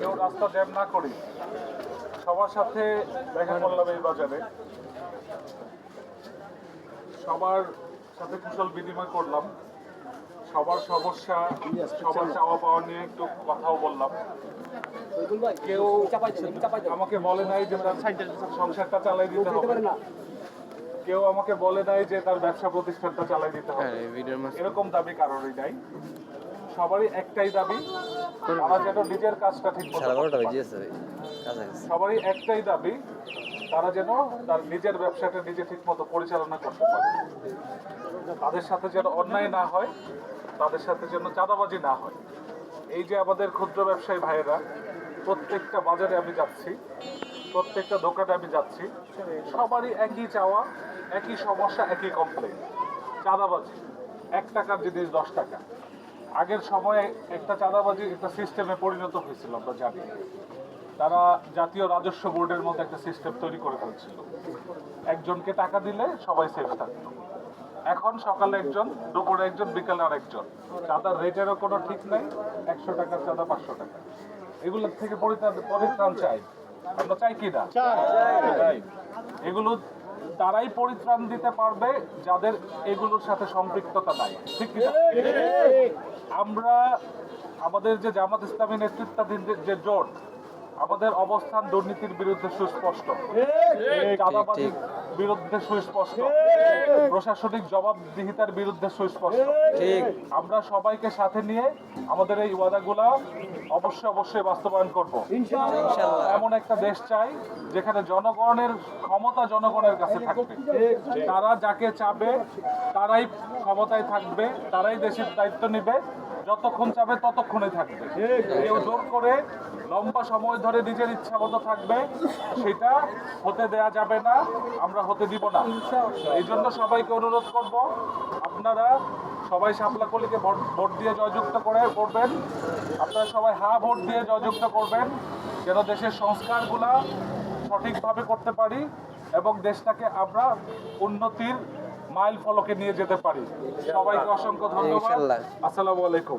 কেউ রাস্তা না সবার সাথে দেখা করলাম এই বাজারে। সবার সাথে কুশল বিনিময় করলাম। সবার সমস্যা, সবার চাওয়া পাওয়া নিয়ে একটু কথাও বললাম। কেউ আমাকে বলে নাই যে, সংসারটা চালাই দিতে হবে। কেউ আমাকে বলে নাই যে তার ব্যবসা প্রতিষ্ঠানটা চালাই দিতে হবে। এরকম দাবি কারোরই নাই। সবারই একটাই দাবি তারা যেন নিজের কাজটা ঠিক মতো সবারই একটাই দাবি তারা যেন তার নিজের ব্যবসাটা নিজে ঠিক মতো পরিচালনা করতে পারে। তাদের সাথে যেন অন্যায় না হয় তাদের সাথে যেন চাঁদাবাজি না হয়। এই যে আমাদের ক্ষুদ্র ব্যবসায়ী ভাইয়েরা প্রত্যেকটা বাজারে আমি যাচ্ছি। প্রত্যেকটা দোকানে আমি যাচ্ছি। সবারই একই চাওয়া, একই সমস্যা, একই কমপ্লেন চাঁদাবাজি, এক টাকার জিনিস দশ টাকা। আগের সময়ে একটা চাঁদাবাজি একটা সিস্টেমে পরিণত হয়েছিল, আমরা জানি। তারা জাতীয় রাজস্ব বোর্ডের মধ্যে একটা সিস্টেম তৈরি করে ফেলছিল। একজনকে টাকা দিলে সবাই সেফ থাকতো। এখন সকালে একজন, দুপুরে একজন, বিকালে আর একজন চাঁদার রেটেরও কোনো ঠিক নাই, একশো টাকার চাঁদা পাঁচশো টাকা। এগুলোর থেকে পরিত্রাণ চাই। আমরা চাই কি না? এগুলো তারাই পরিত্রাণ দিতে পারবে যাদের এগুলোর সাথে সম্পৃক্ততা নাই। ঠিক আমরা আমাদের যে জামাত ইসলামী নেতৃত্বাধীন যে- যে জোট আমাদের অবস্থান দুর্নীতির বিরুদ্ধে সুস্পষ্ট। বিরুদ্ধে সুস্পষ্ট। প্রশাসনিক জবাবদিহিতার বিরুদ্ধে সুস্পষ্ট। ঠিক। আমরা সবাইকে সাথে নিয়ে আমাদের এই ওয়াদাগুলা অবশ্যই অবশ্যই বাস্তবায়ন করব। এমন একটা দেশ চাই যেখানে জনগণের ক্ষমতা জনগণের কাছে থাকবে। তারা যাকে চাবে তারাই ক্ষমতায় থাকবে তারাই দেশের দায়িত্ব নেবে। যতক্ষণ চাবে ততক্ষণে থাকবে। কেউ জোর করে লম্বা সময় ধরে নিজের ইচ্ছা মতো থাকবে, সেটা হতে দেয়া যাবে না, আমরা হতে দিব না। এই জন্য সবাইকে অনুরোধ করব, আপনারা সবাই শাপলা কলিকে ভোট দিয়ে জয়যুক্ত করে করবেন। আপনারা সবাই হা ভোট দিয়ে জয়যুক্ত করবেন, যেন দেশের সংস্কারগুলা সঠিকভাবে করতে পারি এবং দেশটাকে আমরা উন্নতির মাইল ফলকে নিয়ে যেতে পারি। সবাইকে অসংখ্য ধন্যবাদ। আসসালামু আলাইকুম।